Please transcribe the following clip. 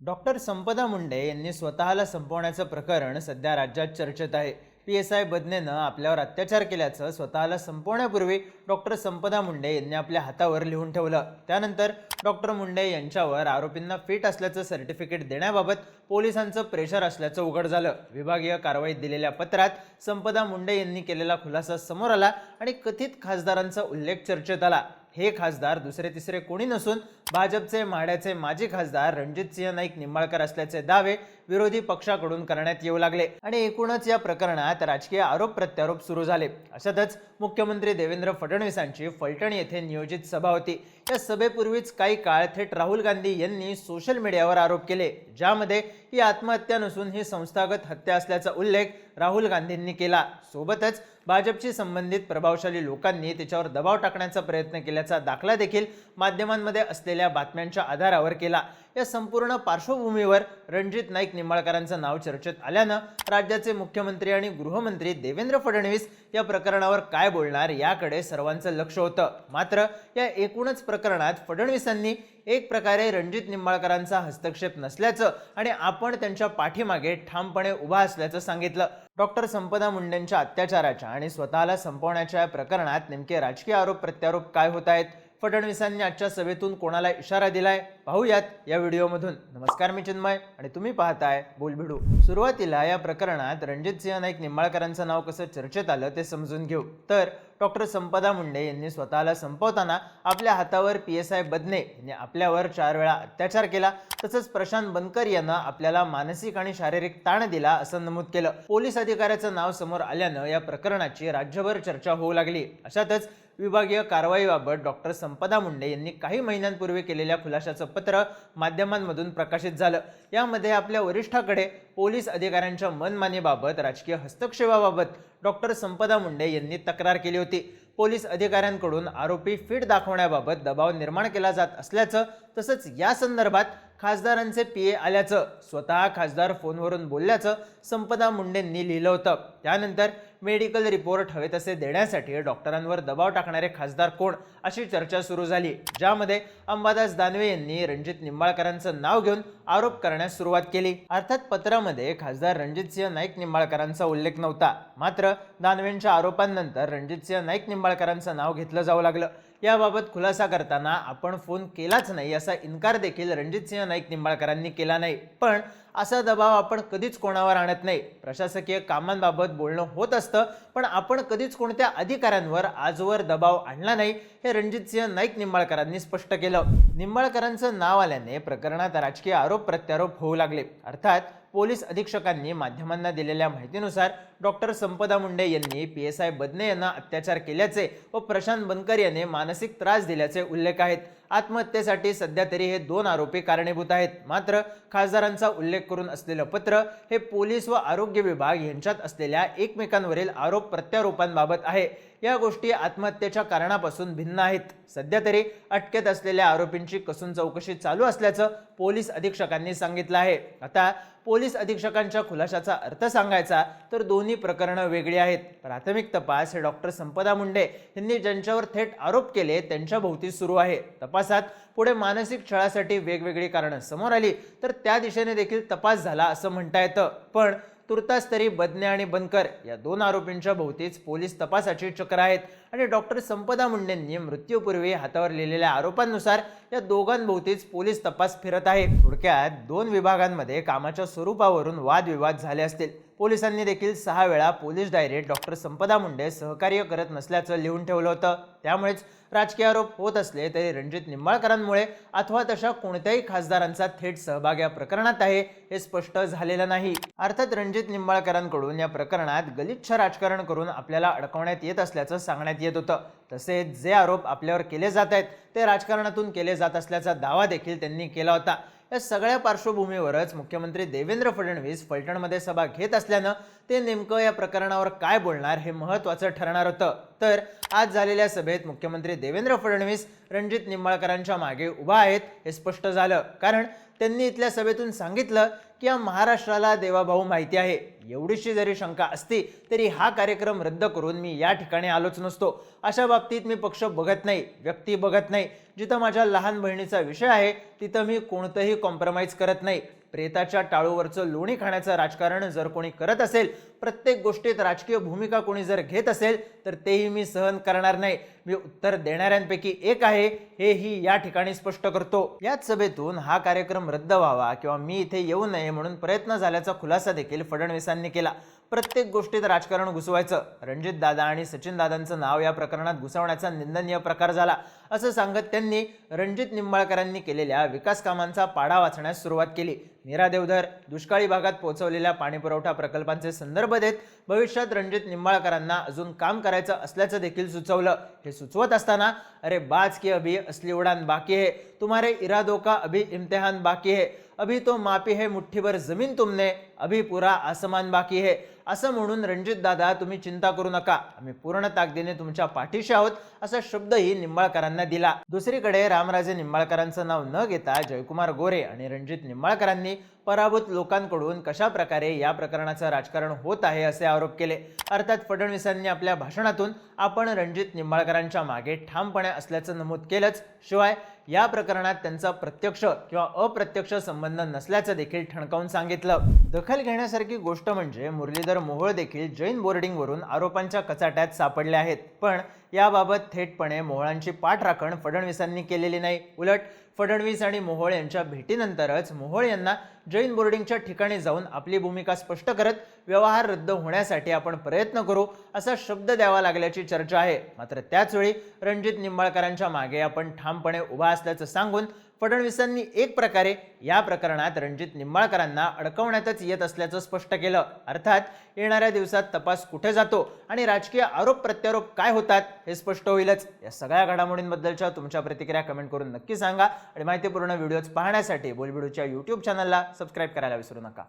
Doctor Sampada Munde यांनी स्वतःला संपवण्याचं प्रकरण सध्या राज्यात चर्चेत आहे. पी एस आय बदनेनं आपल्यावर अत्याचार केल्याचं स्वतःला संपवण्यापूर्वी डॉक्टर संपदा मुंडे यांनी आपल्या हातावर लिहून ठेवलं. त्यानंतर डॉक्टर मुंडे यांच्यावर आरोपींना फिट असल्याचं सर्टिफिकेट देण्याबाबत पोलिसांचं प्रेशर असल्याचं उघड झालं. विभागीय कारवाईत दिलेल्या पत्रात संपदा मुंडे यांनी केलेला खुलासा समोर आला आणि कथित खासदारांचा उल्लेख चर्चेत आला. हे खासदार दुसरे तिसरे कोणी नसून भाजपचे म्हाड्याचे माजी खासदार रणजितसिंह नाईक निंबाळकर असल्याचे दावे विरोधी पक्षाकडून करण्यात येऊ लागले आणि एकूणच या प्रकरणात राजकीय आरोप प्रत्यारोप सुरू झाले. अशातच मुख्यमंत्री देवेंद्र फडणवीसांची फलटण येथे नियोजित सभा होती. या सभेपूर्वीच काही काळ थेट राहुल गांधी यांनी सोशल मीडियावर आरोप केले ज्यामध्ये ही आत्महत्या नसून ही संस्थागत हत्या असल्याचा उल्लेख राहुल गांधींनी केला. सोबतच भाजपशी संबंधित प्रभावशाली लोकांनी त्याच्यावर दबाव टाकण्याचा प्रयत्न केल्याचा दाखला देखील माध्यमांमध्ये असलेल्या बातम्यांच्या आधारावर केला. या संपूर्ण पार्श्वभूमीवर रणजित नाईक निंबाळकरांचं नाव चर्चेत आल्यानं राज्याचे मुख्यमंत्री आणि गृहमंत्री देवेंद्र फडणवीस या प्रकरणावर काय बोलणार याकडे सर्वांचं लक्ष होतं. मात्र या एकूणच प्रकरणात फडणवीसांनी एक प्रकारे रणजित निंबाळकरांचा हस्तक्षेप नसल्याचं आणि आपण त्यांच्या पाठीमागे ठामपणे उभा असल्याचं सांगितलं. डॉक्टर संपदा मुंडेंच्या अत्याचाराच्या आणि स्वतःला संपवण्याच्या या प्रकरणात नेमके राजकीय आरोप प्रत्यारोप काय होत आहेत? फडणवीसांनी आजच्या सभेतून कोणाला इशारा दिलाय? पाहूयात या व्हिडिओमधून. नमस्कार मी चिन्मय आणि तुम्ही पाहताय बोलभिडू सुरुवातीला या प्रकरणात रणजित सिंह नाईक निंबाळकरांचं नाव कसं चर्चेत आलं ते समजून घेऊ. तर डॉक्टर संपदा मुंडे यांनी स्वतःला संपवताना आपल्या हातावर पी एस आय बदने यांनी आपल्यावर चार वेळा अत्याचार केला. तसंच प्रशांत बनकर यानं आपल्याला मानसिक आणि शारीरिक ताण दिला असं नमूद केलं. पोलीस अधिकाऱ्याचं नाव समोर आल्यानं या प्रकरणाची राज्यभर चर्चा होऊ लागली. अशातच विभागीय कारवाईबाबत डॉक्टर संपदा मुंडे यांनी काही महिन्यांपूर्वी केलेल्या खुलाशाचं पत्र माध्यमांमधून प्रकाशित झालं. यामध्ये आपल्या वरिष्ठाकडे पोलीस अधिकाऱ्यांच्या मनमानीबाबत राजकीय हस्तक्षेपाबाबत डॉक्टर संपदा मुंडे यांनी तक्रार केली होती. पोलीस अधिकाऱ्यांकडून आरोपी फिट दाखवण्याबाबत दबाव निर्माण केला जात असल्याचं तसंच या संदर्भात खासदारांचे पी ए आल्याचं स्वतः खासदार फोनवरून बोलल्याचं संपदा मुंडेंनी लिहिलं होतं. त्यानंतर मेडिकल रिपोर्ट हवे तसे देण्यासाठी डॉक्टरांवर दबाव टाकणारे खासदार कोण अशी चर्चा सुरू झाली ज्यामध्ये अंबादास दानवे यांनी रणजित निंबाळकरांचं नाव घेऊन आरोप करण्यास सुरुवात केली. अर्थात पत्रामध्ये खासदार रणजितसिंह नाईक निंबाळकरांचा उल्लेख नव्हता मात्र दानवेंच्या आरोपांनंतर रणजितसिंह नाईक निंबाळकरांचं नाव घेतलं जाऊ लागलं. याबाबत खुलासा करताना आपण फोन केलाच नाही असा इन्कार देखील रणजितसिंह नाईक निंबाळकरांनी केला नाही. पण असा दबाव आपण कधीच कोणावर आणत नाही. प्रशासकीय कामांबाबत बोलणं होत असतं पण आपण कधीच कोणत्या अधिकाऱ्यांवर आजवर दबाव आणला नाही हे रणजितसिंह नाईक निंबाळकरांनी स्पष्ट केलं. निंबाळकरांचं नाव आल्याने प्रकरणात राजकीय आरोप प्रत्यारोप होऊ लागले. अर्थात पोलीस अधीक्षकांनी माध्यमांना दिलेल्या माहितीनुसार डॉक्टर संपदा मुंडे यांनी पी एस आय बदने यांना अत्याचार केल्याचे व प्रशांत बनकर यांनी मानसिक त्रास दिल्याचे उल्लेख आहेत. आत्महत्येसाठी सध्या तरी हे दोन आरोपी कारणीभूत आहेत. मात्र खासदारांचा उल्लेख करून असलेलं पत्र हे पोलीस व आरोग्य विभाग यांच्यात असलेल्या एकमेकांवरील आरोप प्रत्यारोपांबाबत आहे. या गोष्टी आत्महत्येच्या कारणापासून भिन्न आहेत. सध्या तरी अटकेत असलेल्या आरोपींची कसून चौकशी चालू असल्याचं पोलीस अधीक्षकांनी सांगितलं आहे. आता पोलीस अधीक्षकांच्या खुलाशाचा अर्थ सांगायचा तर दोन्ही प्रकरणं वेगळी आहेत. प्राथमिक तपास हे डॉक्टर संपदा मुंडे यांनी ज्यांच्यावर थेट आरोप केले त्यांच्या भोवती सुरू आहे. तपासात पुढे मानसिक छळासाठी वेगवेगळी कारणं समोर आली तर त्या दिशेने देखील तपास झाला असं म्हणता येतं. पण तुर्तास तरी बदने आणि बनकर या दोन आरोपींच्या भोवतीच पोलीस तपासाची चक्र आहेत. आणि डॉक्टर संपदा मुंडेंनी मृत्यूपूर्वी हातावर लिहिलेल्या आरोपांनुसार या दोघांभोवतीच पोलीस तपास फिरत आहे. थोडक्यात दोन विभागांमध्ये कामाच्या स्वरूपावरून वादविवाद झाले असतील. पोलिसांनी देखील सहा वेळा police direct doctor Sampada Munde सहकार्य करत नसल्याचं लिहून ठेवलं होतं. त्यामुळेच राजकीय आरोप होत असले तरी रणजित निंबाळकरांमुळे अथवा तशा कोणत्याही खासदारांचा थेट सहभाग या प्रकरणात आहे हे स्पष्ट झालेलं नाही. अर्थात रणजित निंबाळकरांकडून या प्रकरणात गलिच्छ राजकारण करून आपल्याला अडकवण्यात येत असल्याचं सांगण्यात येत होतं. तसेच जे आरोप आपल्यावर केले जात आहेत ते राजकारणातून केले जात असल्याचा दावा देखील त्यांनी केला होता. या सगळ्या पार्श्वभूमीवरच मुख्यमंत्री देवेंद्र फडणवीस फलटणमध्ये सभा घेत असल्यानं ते नेमकं या प्रकरणावर काय बोलणार हे महत्त्वाचं ठरणार होतं. तर आज झालेल्या सभेत मुख्यमंत्री देवेंद्र फडणवीस रणजित निंबाळकरांच्या मागे उभा आहेत हे स्पष्ट झालं. कारण त्यांनी इथल्या सभेतून सांगितलं की या महाराष्ट्राला देवाभाऊ माहिती आहे. एवढीशी जरी शंका असती तरी हा कार्यक्रम रद्द करून मी या ठिकाणी आलोच नसतो. अशा बाबतीत मी पक्ष बघत नाही व्यक्ती बघत नाही. जिथं माझ्या लहान बहिणीचा विषय आहे तिथं मी कोणतंही कॉम्प्रोमाइज करत नाही. प्रेताच्या टाळूवरचं लोणी खाण्याचं राजकारण जर कोणी करत असेल प्रत्येक गोष्टीत राजकीय भूमिका कोणी जर घेत असेल तर तेही मी सहन करणार नाही. मी उत्तर देणाऱ्यांपैकी एक आहे हेही या ठिकाणी स्पष्ट करतो. याच सभेतून हा कार्यक्रम रद्द व्हावा किंवा मी इथे येऊ नये म्हणून प्रयत्न झाल्याचा खुलासा देखील फडणवीसांनी केला. प्रत्येक गोष्टीत राजकारण घुसवायचं. रणजित दादा आणि सचिन दादांचं नाव या प्रकरणात घुसवण्याचा निंदनीय प्रकार झाला. असं सांगत त्यांनी रणजित निंबाळकरांनी केलेल्या विकास कामांचा पाडा वाचण्यास सुरुवात केली. नीरा देवधर दुष्काळी भागात पोहोचवलेल्या पाणीपुरवठा प्रकल्पांचे संदर्भ देत भविष्यात रणजित निंबाळकरांना अजून काम करायचं असल्याचं देखील सुचवलं. हे सुचवत असताना अरे बाज की अभी असली उडान बाकी है. तुम्हारे इरादो का अभी इम्तिहान बाकी है. अभी तो मापी है मुठ्ठीभर जमीन तुमने अभी पुरा आसमान बाकी है। असं म्हणून रणजित दादा तुम्ही चिंता करू नका आम्ही पूर्ण ताकदीने तुमच्या पाठीशी आहोत असा शब्दही निंबाळकरांना दिला. दुसरीकडे रामराजे निंबाळकरांचं नाव न घेता जयकुमार गोरे आणि रणजित निंबाळकरांनी पराभूत लोकांकडून कशा प्रकारे या प्रकरणाचं राजकारण होत आहे असे आरोप केले. अर्थात फडणवीसांनी आपल्या भाषणातून आपण रणजित निंबाळकरांच्या मागे ठामपणे असल्याचं नमूद केलंच. शिवाय या प्रकरणात त्यांचा प्रत्यक्ष किंवा अप्रत्यक्ष संबंध नसल्याचं देखील ठणकावून सांगितलं. दखल घेण्यासारखी गोष्ट म्हणजे मुरलीधर मोहोळ देखील जैन बोर्डिंगवरून आरोपांच्या कचाट्यात सापडले आहेत. पण याबाबत थेटपणे मोहळांची पाठराखण फडणवीसांनी केलेली नाही. उलट फडणवीस आणि मोहोळ यांच्या भेटीनंतरच मोहोळ यांना जैन बोर्डिंगच्या ठिकाणी जाऊन आपली भूमिका स्पष्ट करत व्यवहार रद्द होण्यासाठी आपण प्रयत्न करू असा शब्द द्यावा लागल्याची चर्चा आहे. मात्र त्याचवेळी रणजित निंबाळकरांच्या मागे आपण ठामपणे उभा असल्याचं सांगून फडणवीसांनी एक प्रकारे या प्रकरणात रणजित निंबाळकरांना अडकवण्यातच येत असल्याचं स्पष्ट केलं. अर्थात येणाऱ्या दिवसात तपास कुठे जातो आणि राजकीय आरोप प्रत्यारोप काय होतात हे स्पष्ट होईलच. या सगळ्या घडामोडींबद्दलच्या तुमच्या प्रतिक्रिया कमेंट करून नक्की सांगा. आणि माहितीपूर्ण व्हिडिओज पाहण्यासाठी बोलबिडूच्या यूट्यूब चॅनलला सबस्क्राईब करायला विसरू नका.